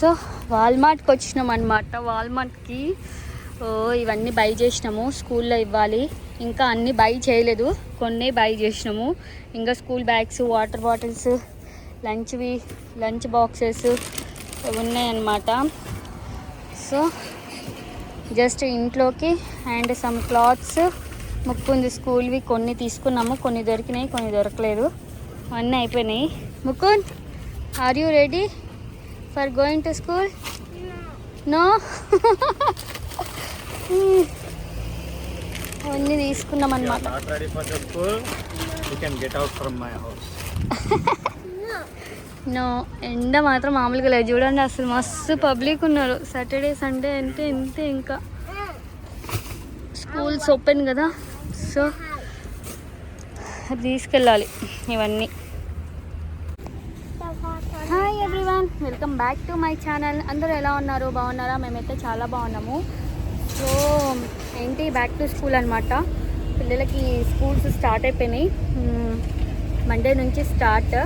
So వాల్మార్ట్కి వచ్చినాం అనమాట వాల్మార్ట్కి ఓ ఇవన్నీ బై చేసినాము. స్కూల్లో ఇవ్వాలి. ఇంకా అన్నీ బై చేయలేదు. కొన్ని బై చేసినాము. ఇంకా స్కూల్ బ్యాగ్స్ వాటర్ బాటిల్స్ లంచ్వి లంచ్ బాక్సెస్ ఉన్నాయన్నమాట. సో జస్ట్ ఇంట్లోకి అండ్ సమ్ క్లాత్స్ ముక్కుంది స్కూల్వి కొన్ని తీసుకున్నాము. కొన్ని దొరికినాయి కొన్ని దొరకలేదు. అన్నీ అయిపోయినాయి. Mukund are you ready for going to school no అన్నీ తీసుకున్నాం అనమాట not ready for the school, you can get out from my house. No ఎండ మాత్రం మామూలుగా లేదు. చూడండి అసలు మస్తు పబ్లిక్ ఉన్నారు. సాటర్డే సండే అంటే ఇంతే ఇంకా. స్కూల్స్ ఓపెన్ కదా. సో తీసుకెళ్ళాలి ఇవన్నీ. Hi everyone welcome back to my channel అందరూ ఎలా ఉన్నారు? బాగున్నారా? మేమైతే చాలా బాగున్నాము. సో ఏంటి? బ్యాక్ టు స్కూల్ అనమాట పిల్లలకి స్కూల్స్ స్టార్ట్ అయిపోయినాయి. Hmm, మండే నుంచి స్టార్ట్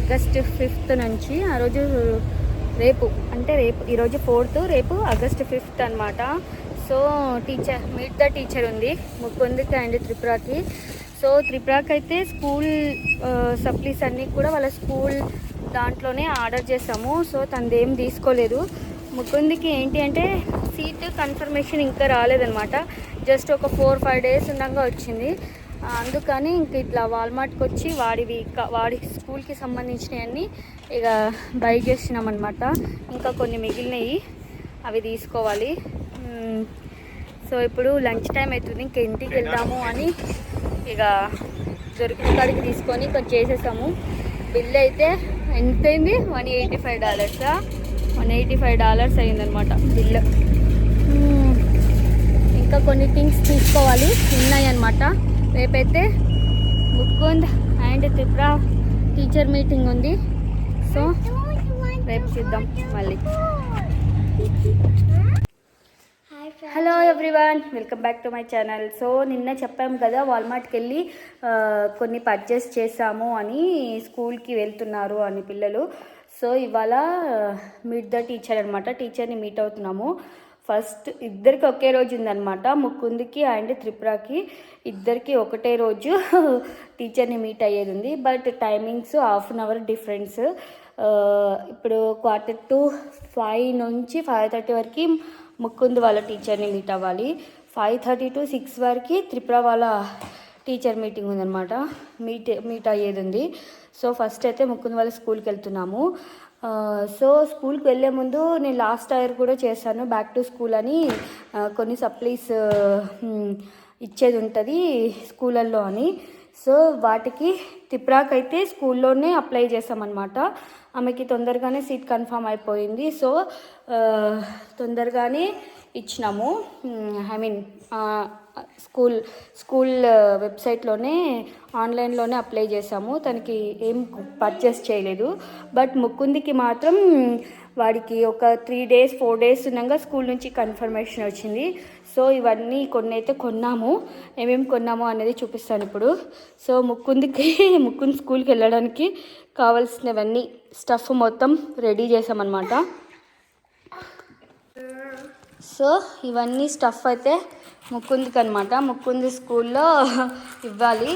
ఆగస్ట్ ఫిఫ్త్ నుంచి ఆ రోజు రేపు అంటే రేపు ఈరోజు ఫోర్త్ రేపు ఆగస్ట్ ఫిఫ్త్ అనమాట so teacher meet the teacher ఉంది. ముకుందికి అండ్ త్రిపురకి సో త్రిపురకి అయితే స్కూల్ సప్లీస్ అన్నీ కూడా వాళ్ళ స్కూల్ దాంట్లోనే ఆర్డర్ చేసాము. సో తనదేం తీసుకోలేదు. ముకుందికి ఏంటి అంటే సీట్ కన్ఫర్మేషన్ ఇంకా రాలేదనమాట జస్ట్ ఒక ఫోర్ ఫైవ్ డేస్ ఉండగా వచ్చింది. అందుకని ఇంక ఇట్లా వాల్మార్ట్కి వచ్చి వాడివి వాడి స్కూల్కి సంబంధించినవన్నీ ఇక బై చేసినాం అనమాట ఇంకా కొన్ని మిగిలినవి అవి తీసుకోవాలి. సో ఇప్పుడు లంచ్ టైం అవుతుంది. ఇంక ఇంటికి వెళ్దాము అని ఇక దొరికిన కాడికి తీసుకొని కొంచెం చేసేసాము. బిల్ అయితే ఎంతైంది? వన్ ఎయిటీ ఫైవ్ డాలర్సా వన్ ఎయిటీ ఫైవ్ డాలర్స్ అయిందనమాట బిల్. ఇంకా కొన్ని థింగ్స్ తీసుకోవాలి. ఉన్నాయన్నమాట. రేపైతే Mukund and Tripura teacher meeting ఉంది. సో రేపు చూద్దాం మళ్ళీ. Hello everyone welcome back to my channel so నిన్న చెప్పాం కదా వాల్మార్ట్కి వెళ్ళి కొన్ని పర్చేస్ చేసాము అని స్కూల్కి వెళ్తున్నారు అని పిల్లలు. సో ఇవాళ మీట్ ద టీచర్ అనమాట టీచర్ని మీట్ అవుతున్నాము. ఫస్ట్ ఇద్దరికి ఒకే రోజు ఉందన్నమాట. ముకుందుకి అండ్ త్రిపురకి ఇద్దరికి ఒకటే రోజు టీచర్ని మీట్ అయ్యేది ఉంది. But timings half an hour difference ఇప్పుడు క్వార్టర్ టు ఫైవ్ నుంచి ఫైవ్ థర్టీ వరకు ముకుంద్ వాళ్ళ టీచర్ని మీట్ అవ్వాలి. ఫైవ్ థర్టీ టు సిక్స్ వరకు త్రిపుర వాళ్ళ టీచర్ మీటింగ్ ఉందన్నమాట. మీట్ మీట్ అయ్యేది ఉంది. సో ఫస్ట్ అయితే ముకుంద్ వాళ్ళ స్కూల్కి వెళ్తున్నాము. సో స్కూల్కి వెళ్ళే ముందు నేను లాస్ట్ ఇయర్ కూడా చేశాను. బ్యాక్ టు స్కూల్ అని కొన్ని సప్లీస్ ఇచ్చేది ఉంటుంది స్కూళ్ళల్లో అని. సో వాటికి త్రిపురాకైతే స్కూల్లోనే అప్లై చేసామన్నమాట ఆమెకి తొందరగానే సీట్ కన్ఫర్మ్ అయిపోయింది. సో తొందరగానే ఇచ్చినాము. ఐ మీన్ స్కూల్ స్కూల్ వెబ్సైట్లోనే ఆన్లైన్లోనే అప్లై చేసాము తనకి ఏం పర్చేస్ చేయలేదు. బట్ ముకుందికి మాత్రం వాడికి ఒక త్రీ డేస్ ఫోర్ డేస్ ఉన్నాక స్కూల్ నుంచి కన్ఫర్మేషన్ వచ్చింది. సో ఇవన్నీ కొన్ని అయితే కొన్నాము. ఏమేమి కొన్నాము అనేది చూపిస్తాను ఇప్పుడు. సో ముకుందికి ముకుంద్ స్కూల్కి వెళ్ళడానికి కావాల్సినవన్నీ స్టఫ్ మొత్తం రెడీ చేసామన్నమాట. సో ఇవన్నీ స్టఫ్ అయితే ముకుందికి అనమాట ముక్కుంది స్కూల్లో ఇవ్వాలి.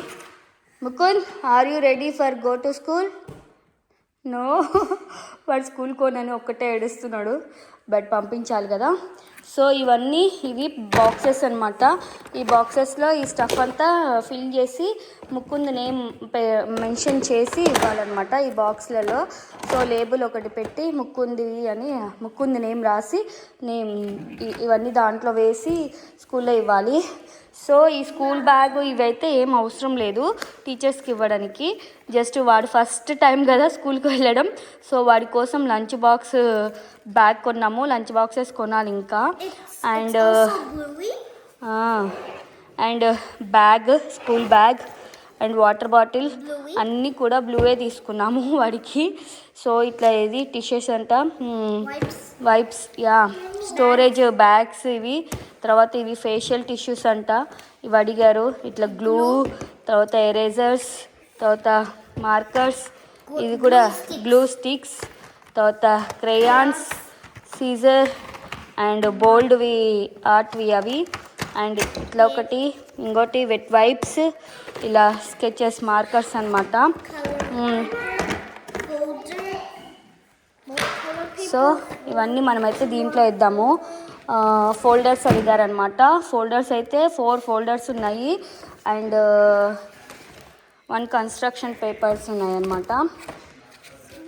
Mukund are you ready for go to school no. వాడు స్కూల్ కోనని ఒక్కటే ఏడుస్తున్నాడు. బట్ పంపించాలి కదా. సో ఇవన్నీ ఇవి బాక్సెస్ అనమాట ఈ బాక్సెస్లో ఈ స్టఫ్ అంతా ఫిల్ చేసి ముకుంద్ నేమ్ మెన్షన్ చేసి ఇవ్వాలన్నమాట ఈ బాక్స్లలో. సో లేబుల్ ఒకటి పెట్టి ముక్కుంది అని ముక్కుంది నేమ్ రాసి నేమ్ ఇవన్నీ దాంట్లో వేసి స్కూల్లో ఇవ్వాలి. సో ఈ స్కూల్ బ్యాగ్ ఇవైతే ఏం అవసరం లేదు టీచర్స్కి ఇవ్వడానికి. జస్ట్ వాడు ఫస్ట్ టైం కదా స్కూల్కి వెళ్ళడం. సో వాడి కోసం లంచ్ బాక్స్ బ్యాగ్ కొన్నాము. లంచ్ బాక్సెస్ కొనాలి ఇంకా. And and bag school bag and water bottle అన్నీ కూడా బ్లూవే తీసుకున్నాము వాడికి. సో ఇట్లా ఏది టిష్యూస్ అంట వైప్స్ యా స్టోరేజ్ బ్యాగ్స్ ఇవి. తర్వాత ఇవి ఫేషియల్ టిష్యూస్ అంట. ఇవి అడిగారు. ఇట్లా గ్లూ తర్వాత ఎరేజర్స్ తర్వాత మార్కర్స్ ఇది కూడా గ్లూ స్టిక్స్ తర్వాత క్రేయాన్స్ సీజర్ అండ్ బోల్డ్వి ఆర్ట్వి అవి. అండ్ ఇట్లా ఒకటి ఇంకోటి వెట్ వైప్స్ ఇలా స్కెచెస్ మార్కర్స్ అనమాట సో ఇవన్నీ మనమైతే దీంట్లో ఇద్దాము ఫోల్డర్స్ అడిగారనమాట ఫోల్డర్స్ అయితే ఫోర్ ఫోల్డర్స్ ఉన్నాయి. అండ్ వన్ కన్స్ట్రక్షన్ పేపర్స్ ఉన్నాయన్నమాట.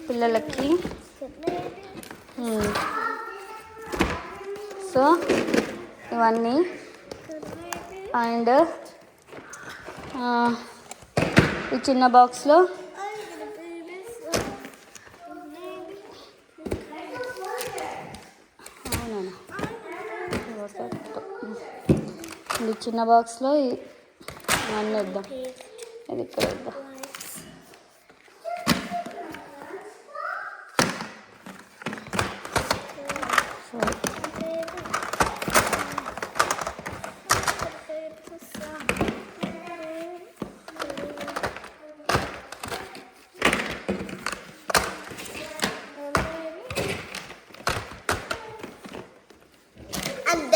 పిల్లలకి. సో ఇవన్నీ. అండ్ ఈ చిన్న బాక్స్లో అవునా ఇది చిన్న బాక్స్లో ఈ- ఇవన్నీ ఇద్దాం ఇది ఇక్కడ వేద్దాం.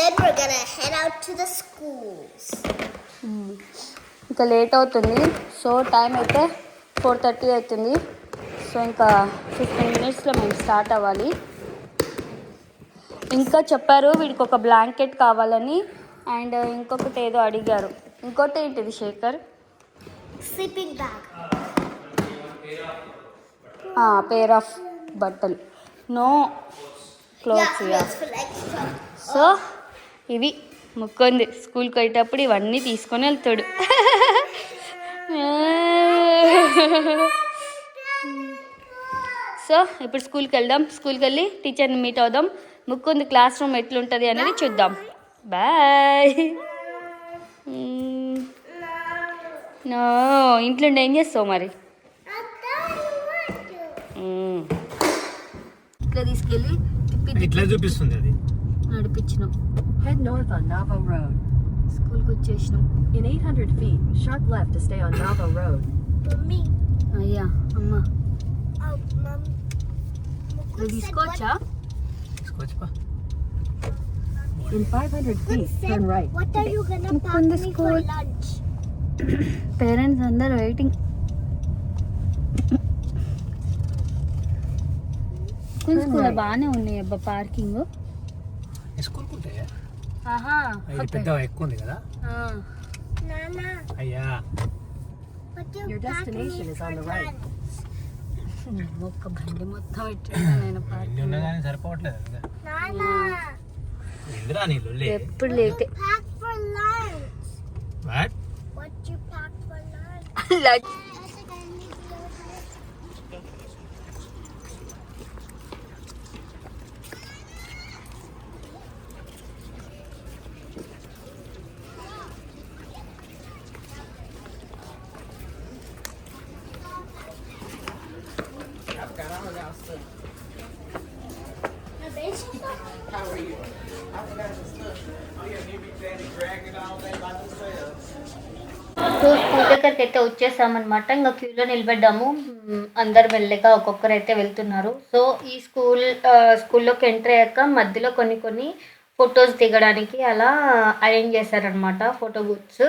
Then we're gonna head out to the schools. ఇంకా లేట్ అవుతుంది. సో టైం అయితే ఫోర్ థర్టీ అవుతుంది. సో ఇంకా ఫిఫ్టీన్ మినిట్స్లో మేము స్టార్ట్ అవ్వాలి. ఇంకా చెప్పారు వీడికి ఒక బ్లాంకెట్ కావాలని అండ్ ఇంకొకటి ఏదో అడిగారు. ఇంకోటి ఏంటిది Shekhar? Sleeping bag. Pair of బట్టలు నో క్లోత్స్. సో ఇవి ముక్కుంది. స్కూల్కి పోయేటప్పుడు ఇవన్నీ తీసుకొని వెళ్తాడు. సో ఇప్పుడు స్కూల్కి వెళ్దాం. స్కూల్కి వెళ్ళి టీచర్ని మీట్ అవుదాం. ముక్కుంది క్లాస్ రూమ్ ఎట్లుంటుంది అనేది చూద్దాం. బాయ్. నో ఇంట్లో ఉండి ఏం చేస్తావు మరి. ఇట్లా తీసుకెళ్ళి ఇట్లా చూపిస్తుంది అది. నడిపించినాం Head north on Navo Road. స్కూల్కి వచ్చేసినాం In 800 feet, sharp left to stay on Navo Road. Mommy. అయ్యా అమ్మ Oh, mom. ఇది తీసుకోవచ్చా తీసుకోవచ్చుపా In 500 feet, Said, turn right. What are you gonna Look pack on the me for school. lunch? Parents అందరు waiting school school బాగానే ఉన్నాయి అబ్బా parking ఆహా ఇది పెద్ద ఎక్కువ ఉంది కదా అయ్యా Your destination is for on the right. lunch? ఒక్క బండి మొత్తం నేను పార్కింగ్ ఉన్నా కానీ సరిపోవట్లేదు ఎందురా నీ లొల్లి ఎప్పుడు లేటే pack for lunch. What What you pack for lunch? Lunch I think I need to go to so school దగ్గరికి అయితే వచ్చేసామన్నమాట. ఇంకా క్యూలో నిలబడ్డాము. అందరు మెల్లగా ఒక్కొక్కరు అయితే వెళ్తున్నారు. సో ఈ స్కూల్ స్కూల్లోకి ఎంటర్ అయ్యాక మధ్యలో కొన్ని కొన్ని ఫొటోస్ దిగడానికి అలా అరేంజ్ చేశారనమాట ఫోటో బూత్స్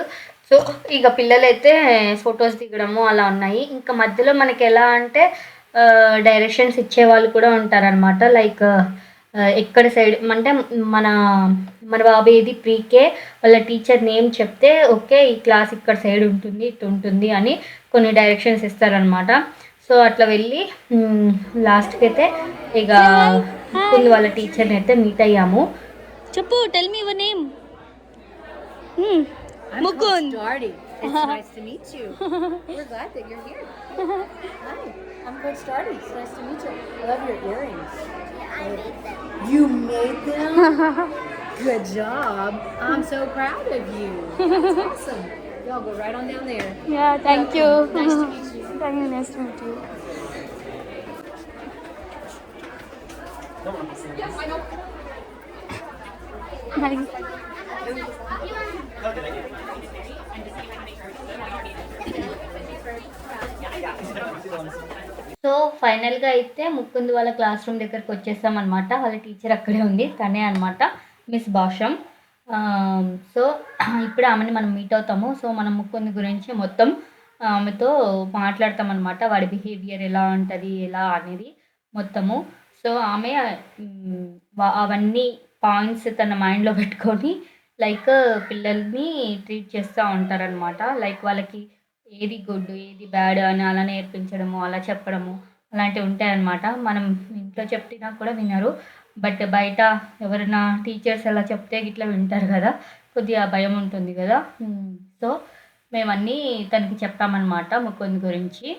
సో ఇక పిల్లలైతే ఫొటోస్ దిగడము అలా ఉన్నాయి. ఇంకా మధ్యలో మనకి ఎలా అంటే డైరెక్షన్స్ ఇచ్చే వాళ్ళు కూడా ఉంటారనమాట లైక్ ఎక్కడ సైడ్ అంటే మన మన బాబు ఏది ప్రీకే వాళ్ళ టీచర్ నేమ్ చెప్తే ఓకే ఈ క్లాస్ ఇక్కడ సైడ్ ఉంటుంది ఇటు ఉంటుంది అని కొన్ని డైరెక్షన్స్ ఇస్తారనమాట సో అట్లా వెళ్ళి లాస్ట్కి అయితే ఇక ముందు వాళ్ళ టీచర్ని అయితే మీట్ అయ్యాము చెప్పు tell me your name. Stardy. It's nice to meet you. We're glad that you're here. Hi, I'm Coach It's nice to meet you. I love your earrings. Yeah, I made them. You made them? Good job. I'm so proud of you. That's awesome. Y'all go right on down there. Yeah, thank you. Nice to meet you. Thank you. Nice to meet you. Yes, I know. ఫైనల్గా అయితే ముకుంద్ వాళ్ళ class room దగ్గరకు వచ్చేసామన్నమాట అనమాట వాళ్ళ teacher అక్కడే ఉంది తనే అనమాట మిస్ భాషం. సో ఇప్పుడు ఆమెని మనం మీట్ అవుతాము. సో మనం ముకుంద్ గురించి మొత్తం ఆమెతో మాట్లాడతామన్నమాట వాడి బిహేవియర్ ఎలా ఉంటుంది ఎలా అనేది మొత్తము. సో ఆమె అవన్నీ పాయింట్స్ తన మైండ్లో పెట్టుకొని లైక్ పిల్లల్ని ట్రీట్ చేస్తూ ఉంటారనమాట లైక్ వాళ్ళకి ఏది గుడ్ ఏది బ్యాడ్ అని అలా నేర్పించడము అలా చెప్పడము. అలాంటివి ఉంటాయన్నమాట. మనం ఇంట్లో చెప్పినా కూడా వినరు. బట్ బయట ఎవరైనా టీచర్స్ అలా చెప్తే ఇట్లా వింటారు కదా కొద్దిగా భయం ఉంటుంది కదా. సో మేమన్నీ తనకి చెప్పామన్నమాట ముకుంద్ గురించి.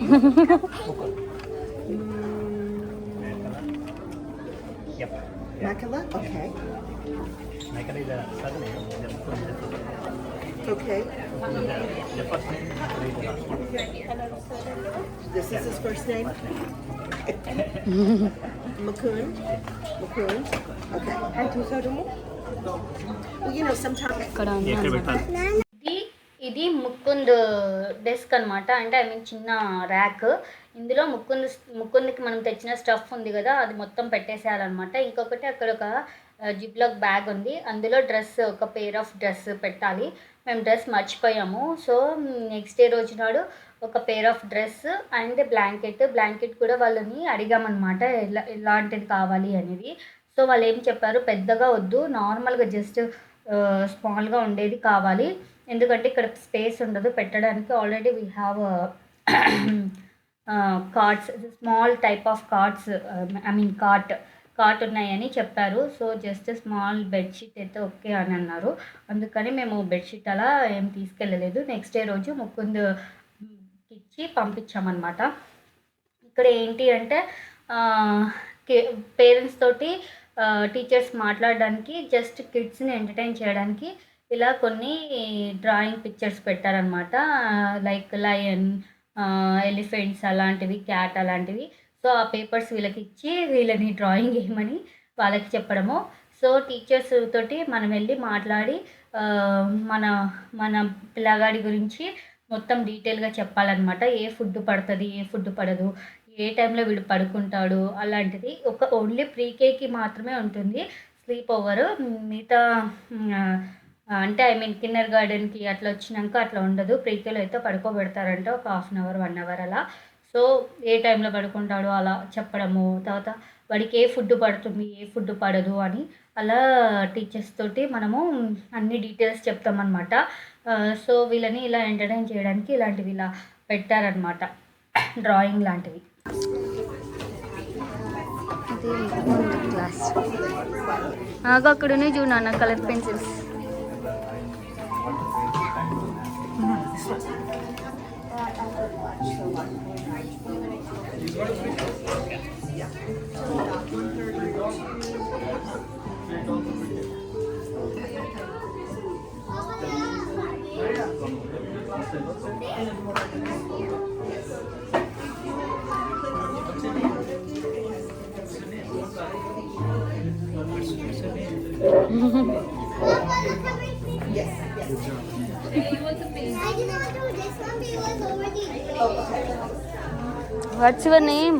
Makala? Okay. Okay. This is his first name? Mukund? Mukund? Okay. Well, you know, sometimes. ఇది ముకుంద్ డెస్క్ అనమాట అంటే ఐ మీన్ చిన్న ర్యాక్ ఇందులో ముకుంద్ ముకుంద్కి మనం తెచ్చిన స్టఫ్ ఉంది కదా అది మొత్తం పెట్టేసేయాలన్నమాట ఇంకొకటి అక్కడ ఒక జిప్లాక్ బ్యాగ్ ఉంది. అందులో డ్రెస్ ఒక పేర్ ఆఫ్ డ్రెస్ పెట్టాలి. మేము డ్రెస్ మర్చిపోయాము. సో నెక్స్ట్ డే రోజు నాడు ఒక pair of dress and blanket blanket కూడా వాళ్ళని అడిగామన్నమాట ఎలా ఎలాంటిది కావాలి అనేది. సో వాళ్ళు ఏం చెప్పారు? పెద్దగా వద్దు నార్మల్గా జస్ట్ స్మాల్గా ఉండేది కావాలి. ఎందుకంటే ఇక్కడ స్పేస్ ఉండదు. పెట్టడానికి already we have cards small type of cards I mean cart cot ఉన్నాయని చెప్పారు. సో జస్ట్ స్మాల్ బెడ్షీట్ అయితే ఓకే అని అన్నారు. అందుకని మేము బెడ్షీట్ అలా ఏం తీసుకెళ్ళలేదు. నెక్స్ట్ డే రోజు ముకుంద్ ఇచ్చి పంపించామన్నమాట. ఇక్కడ ఏంటి అంటే పేరెంట్స్ తోటి టీచర్స్ మాట్లాడడానికి జస్ట్ కిడ్స్ని ఎంటర్టైన్ చేయడానికి ఇలా కొన్ని డ్రాయింగ్ పిక్చర్స్ పెట్టారనమాట లైక్ లయన్ ఎలిఫెంట్స్ అలాంటివి క్యాట్ అలాంటివి. సో ఆ పేపర్స్ వీళ్ళకి ఇచ్చి వీళ్ళని డ్రాయింగ్ వేయమని వాళ్ళకి చెప్పడము. సో టీచర్స్ తోటి మనం వెళ్ళి మాట్లాడి మన మన పిల్లగాడి గురించి మొత్తం డీటెయిల్గా చెప్పాలన్నమాట. ఏ ఫుడ్ పడుతుంది ఏ ఫుడ్ పడదు ఏ టైంలో వీడు పడుకుంటాడు అలాంటిది. ఒక ఓన్లీ ప్రీకేకి మాత్రమే ఉంటుంది. స్లీప్ ఓవర్ మిగతా అంటే ఐ మీన్ కిన్నర్ గార్డెన్కి అట్లా వచ్చినాక అట్లా ఉండదు. ప్రీకేలో అయితే పడుకోబెడతారంట ఒక half an hour one hour అలా. సో ఏ టైంలో పడుకుంటాడో అలా చెప్పడము తర్వాత వాడికి ఏ ఫుడ్ పడుతుంది ఏ ఫుడ్ పడదు అని అలా టీచర్స్ తోటి మనము అన్ని డీటెయిల్స్ చెప్తామన్నమాట. సో వీళ్ళని ఇలా ఎంటర్టైన్ చేయడానికి ఇలాంటివి ఇలా పెట్టారనమాట డ్రాయింగ్ లాంటివి. క్లాస్ అక్కడ ఉన్నాయి చూడు నాన్న colour pencils yes, yes. It was amazing. I didn't know to do. This one was already. Oh, okay. What's your name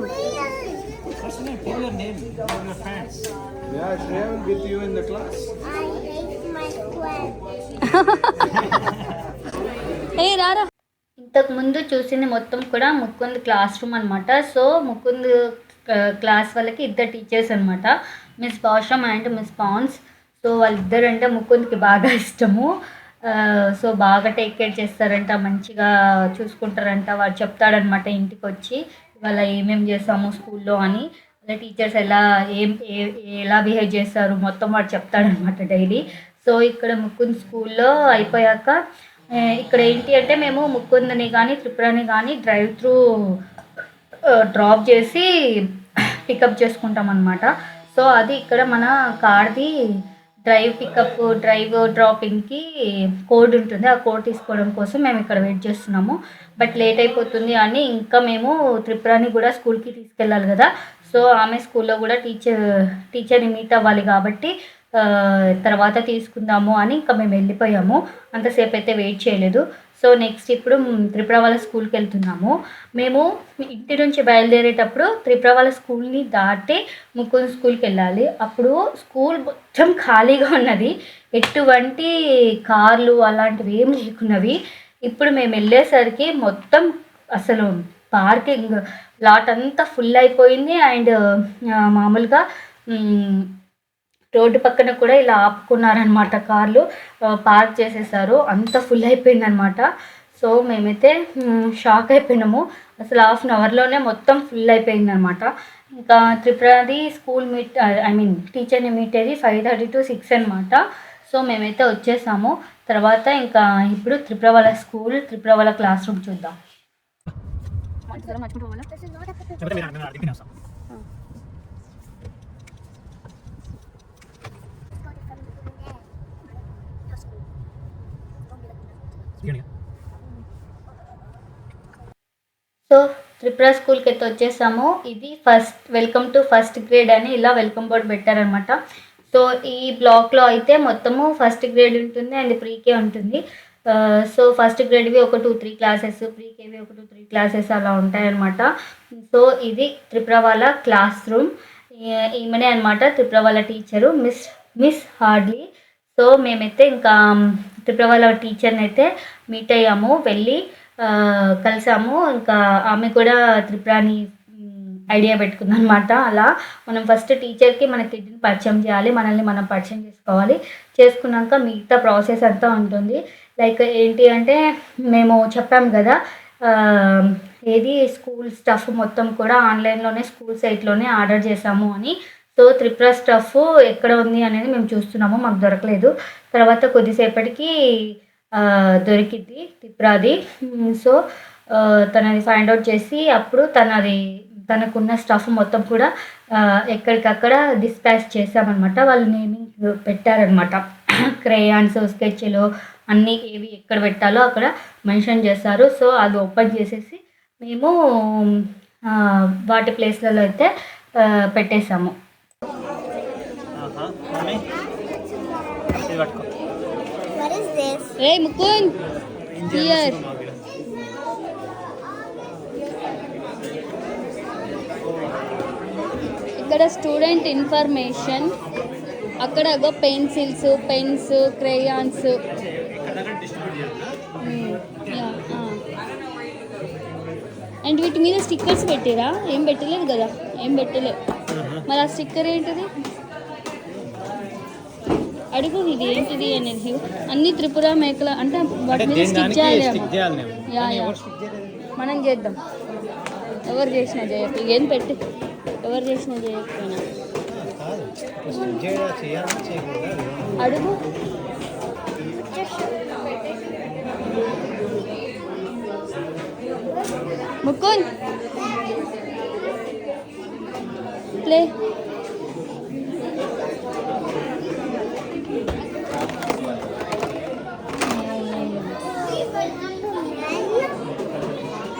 What's your name? Give your name. Your friends. Yeah, it's Raven with you in the class. I hate my friend. ఏ రారా ఇంతకు ముందు చూసింది మొత్తం కూడా Mukund class room అనమాట so Mukund class వాళ్ళకి ఇద్దరు టీచర్స్ అనమాట miss Basham and miss Pons so వాళ్ళిద్దరు అంటే ముకుంద్కి బాగా ఇష్టము సో బాగా టేక్ కేర్ చేస్తారంట మంచిగా చూసుకుంటారంట వాడు చెప్తాడనమాట ఇంటికి వచ్చి ఇవాళ ఏమేమి చేసాము స్కూల్లో అని అలా టీచర్స్ ఎలా ఏం ఏ- ఎలా బిహేవ్ చేస్తారు మొత్తం వాడు చెప్తాడనమాట డైలీ. సో ఇక్కడ ముకుంద్ స్కూల్లో అయిపోయాక ఇక్కడ ఏంటి అంటే మేము ముకుందని కానీ త్రిపురని కానీ డ్రైవ్ త్రూ డ్రాప్ చేసి పికప్ చేసుకుంటాం అనమాట సో అది ఇక్కడ మన కార్ది డ్రైవ్ పికప్ డ్రైవ్ డ్రాపింగ్కి కోడ్ ఉంటుంది. ఆ కోడ్ తీసుకోవడం కోసం మేము ఇక్కడ వెయిట్ చేస్తున్నాము. బట్ లేట్ అయిపోతుంది అని ఇంకా మేము త్రిపురాని కూడా స్కూల్కి తీసుకెళ్ళాలి కదా. సో ఆమె స్కూల్లో కూడా టీచర్ టీచర్ని మీట్ అవ్వాలి కాబట్టి తర్వాత తీసుకుందాము అని ఇంకా మేము వెళ్ళిపోయాము. అంతసేపు అయితే వెయిట్ చేయలేదు. సో నెక్స్ట్ ఇప్పుడు త్రిపుర వాళ్ళ స్కూల్కి వెళ్తున్నాము. మేము ఇంటి నుంచి బయలుదేరేటప్పుడు త్రిపుర వాళ్ళ స్కూల్ని దాటి ముకుంద్ స్కూల్కి వెళ్ళాలి. అప్పుడు స్కూల్ మొత్తం ఖాళీగా ఉన్నది. ఎటువంటి కార్లు అలాంటివి ఏం లేకున్నవి. ఇప్పుడు మేము వెళ్ళేసరికి మొత్తం అసలు పార్కింగ్ లాట్ అంతా ఫుల్ అయిపోయింది. అండ్ మామూలుగా రోడ్డు పక్కన కూడా ఇలా ఆపుకున్నారనమాట కార్లు. పార్క్ చేసేసారు. అంత ఫుల్ అయిపోయిందనమాట సో మేమైతే షాక్ అయిపోయినాము. అసలు హాఫ్ అన్ అవర్లోనే మొత్తం ఫుల్ అయిపోయిందనమాట ఇంకా త్రిపురది స్కూల్ మీట్ ఐ మీన్ టీచర్ని మీట్ అయ్యి ఫైవ్ థర్టీ టు సిక్స్ అనమాట సో మేమైతే వచ్చేసాము. తర్వాత ఇంకా ఇప్పుడు త్రిపుర వాళ్ళ స్కూల్ త్రిపుర వాళ్ళ క్లాస్ రూమ్ చూద్దాం. సో త్రిపుర స్కూల్కి అయితే వచ్చేసాము. ఇది first welcome to first grade అని ఇలా వెల్కమ్ బోర్డ్ పెట్టారనమాట సో ఈ బ్లాక్లో అయితే మొత్తము ఫస్ట్ గ్రేడ్ ఉంటుంది అండ్ ప్రీకే ఉంటుంది. సో ఫస్ట్ గ్రేడ్వి ఒక టూ త్రీ క్లాసెస్ ప్రీకేవి ఒక టూ త్రీ క్లాసెస్ అలా ఉంటాయన్నమాట. సో ఇది త్రిపుర వాళ్ళ క్లాస్ రూమ్. ఈమెనే అనమాట త్రిపుర వాళ్ళ teacher miss miss Hartley. So మేమైతే ఇంకా త్రిపుర వాళ్ళ టీచర్ని అయితే మీట్ అయ్యాము వెళ్ళి కలిసాము. ఇంకా ఆమె కూడా త్రిపురాని ఐడియా పెట్టుకుందనమాట అలా మనం ఫస్ట్ టీచర్కి మన కిడ్ని పరిచయం చేయాలి మనల్ని మనం పరిచయం చేసుకోవాలి. చేసుకున్నాక మిగతా ప్రాసెస్ అంతా ఉంటుంది. లైక్ ఏంటి అంటే మేము చెప్పాం కదా ఏది స్కూల్ స్టఫ్ మొత్తం కూడా ఆన్లైన్లోనే స్కూల్ సైట్లోనే ఆర్డర్ చేసాము అని. సో త్రిపుర స్టఫ్ ఎక్కడ ఉంది అనేది మేము చూస్తున్నాము మాకు దొరకలేదు. తర్వాత కొద్దిసేపటికి దొరికిద్ది దొరికింది త్రిపురాది సో తనది ఫైండ్ అవుట్ చేసి అప్పుడు తనది తనకున్న స్టఫ్ మొత్తం కూడా ఎక్కడికక్కడ డిస్పాచ్ చేసామన్నమాట వాళ్ళు నేమింగ్ పెట్టారనమాట క్రేయాన్స్ స్కెచ్లు అన్నీ ఏవి ఎక్కడ పెట్టాలో అక్కడ మెన్షన్ చేస్తారు సో అది ఓపెన్ చేసేసి మేము వాటి ప్లేస్లలో అయితే పెట్టేశాము. రే ముకుంద్. తెలియదు. ఇక్కడ. స్టూడెంట్ ఇన్ఫర్మేషన్ అక్కడ పెన్సిల్స్ పెన్స్ క్రేయాన్స్ ఎక్కడక్కడ డిస్ట్రిబ్యూట్ చేయాలి? అండ్ వీటి మీద స్టిక్కర్స్ పెట్టిరా? ఏం పెట్టలేదు కదా? ఏం పెట్టలేదు మరి ఆ స్టిక్కర్ ఏంటిది? అడుగు ఇది ఏంటిది అనేది. అన్ని త్రిపుర మేకల అంటే వాటి మీద స్టిక్ చేయాలి మనం చేద్దాం. ఎవరు చేసినా చేయకపోయి ఏం పెట్టి. ఎవరు చేసినా చేయకపోయినా చేయాలి ले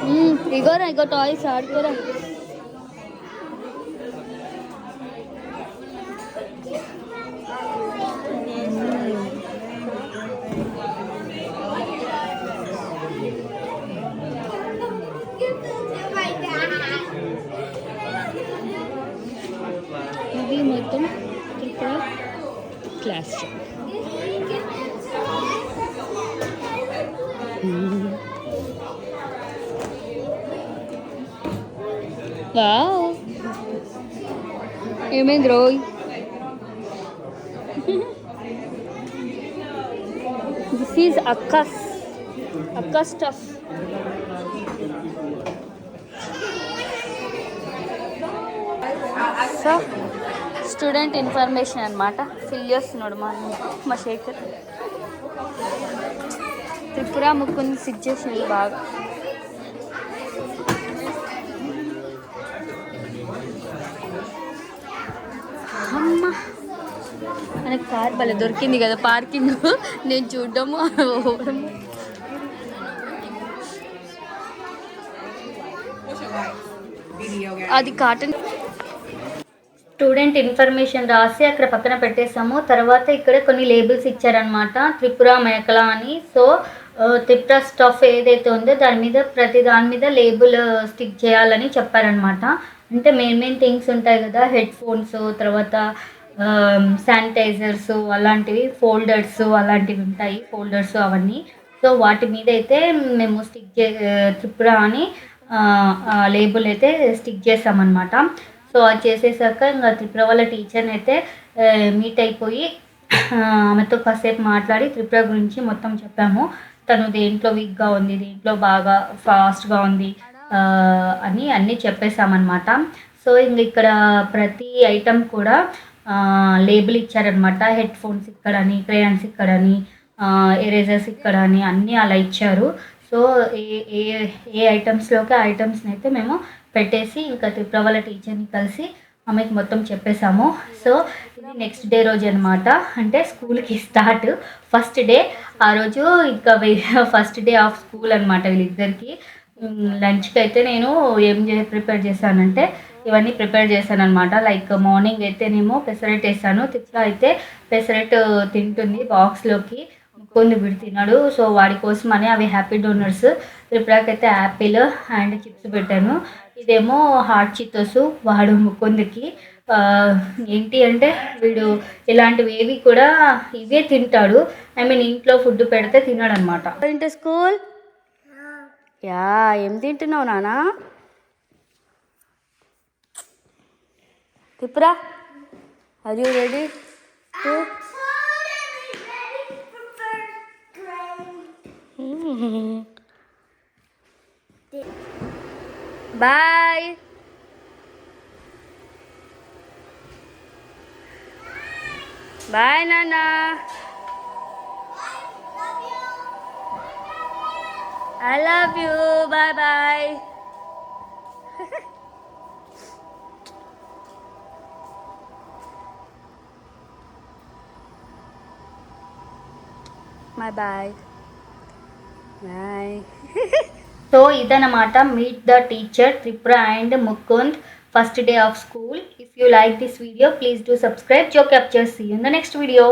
Hmm, you got I got toys hard correct. Class wow ఏమైంది రోయ్ దిస్ ఈజ్ అక్కస్ అక్క స్టఫ్ సో స్టూడెంట్ ఇన్ఫర్మేషన్ అనమాట ఫిల్ చేస్తున్నాడు మా మా శేఖర్. త్రిపుర ముక్కుని సిట్ చేసింది బాగా. అమ్మ. మనకు కార్ భలే దొరికింది కదా పార్కింగ్. నేను చూడడము. పోవడము అది కాటన్ స్టూడెంట్ ఇన్ఫర్మేషన్ రాసి అక్కడ పక్కన పెట్టేసాము తర్వాత ఇక్కడ కొన్ని లేబుల్స్ ఇచ్చారనమాట త్రిపుర మేకల అని. సో త్రిపుర స్టఫ్ ఏదైతే ఉందో దాని మీద ప్రతి దాని మీద లేబుల్ స్టిక్ చేయాలని చెప్పారనమాట అంటే మెయిన్ మెయిన్ థింగ్స్ ఉంటాయి కదా. హెడ్ ఫోన్స్ తర్వాత శానిటైజర్స్ అలాంటివి ఫోల్డర్స్ అలాంటివి ఉంటాయి. ఫోల్డర్స్ అవన్నీ. సో వాటి మీద అయితే మేము స్టిక్ చే త్రిపుర అని లేబుల్ అయితే స్టిక్ చేసామన్నమాట సో అది చేసేసాక ఇంకా త్రిపుర వాళ్ళ టీచర్ని అయితే మీట్ అయిపోయి ఆమెతో కాసేపు మాట్లాడి త్రిపుర గురించి మొత్తం చెప్పాము. తను దేంట్లో వీక్గా ఉంది దేంట్లో బాగా ఫాస్ట్గా ఉంది అని అన్నీ చెప్పేశామన్నమాట. సో ఇంక ఇక్కడ ప్రతి ఐటెం కూడా లేబుల్ ఇచ్చారనమాట హెడ్ ఫోన్స్ ఇక్కడని క్రేయాన్స్ ఇక్కడని ఎరేజర్స్ ఇక్కడ అని అన్నీ అలా ఇచ్చారు. సో ఏ ఏ ఏ ఐటమ్స్లోకి ఆ ఐటమ్స్ని అయితే మేము పెట్టేసి ఇంకా త్రిప్రవల వాళ్ళ టీచర్ని కలిసి ఆమెకి మొత్తం చెప్పేశాము. సో ఇది నెక్స్ట్ డే రోజు అనమాట అంటే స్కూల్కి స్టార్ట్ ఫస్ట్ డే ఆ రోజు ఇంకా ఫస్ట్ డే ఆఫ్ స్కూల్ అనమాట వీళ్ళిద్దరికి. లంచ్కి అయితే నేను ఏం చే ప్రిపేర్ చేశానంటే ఇవన్నీ ప్రిపేర్ చేశాను అనమాట లైక్ మార్నింగ్ అయితే నేను పెసరెట్ వేసాను. తిట్ల అయితే పెసరెట్ తింటుంది బాక్స్లోకి. కొన్ని విడి తిన్నాడు. సో వాడి కోసం అని అవి హ్యాపీ డోనర్స్ త్రిపురాకి అయితే యాపిల్ అండ్ చిప్స్ పెట్టాను. ఇదేమో హాట్ చిత్తోస్ వాడు ముకుందికి. ఏంటి అంటే వీడు ఇలాంటివి ఏవి కూడా ఇవే తింటాడు. ఐ మీన్ ఇంట్లో ఫుడ్ పెడితే తిన్నాడు అనమాట స్కూల్? యా ఏం తింటున్నావు నానా? తిప్పురా. Are you ready to bye bye నాన్న I love you bye bye bye bye bye so ఇదనమాట meet the teacher Tripura and Mukund first day of school if you like this video please do subscribe Joe capture see in the next video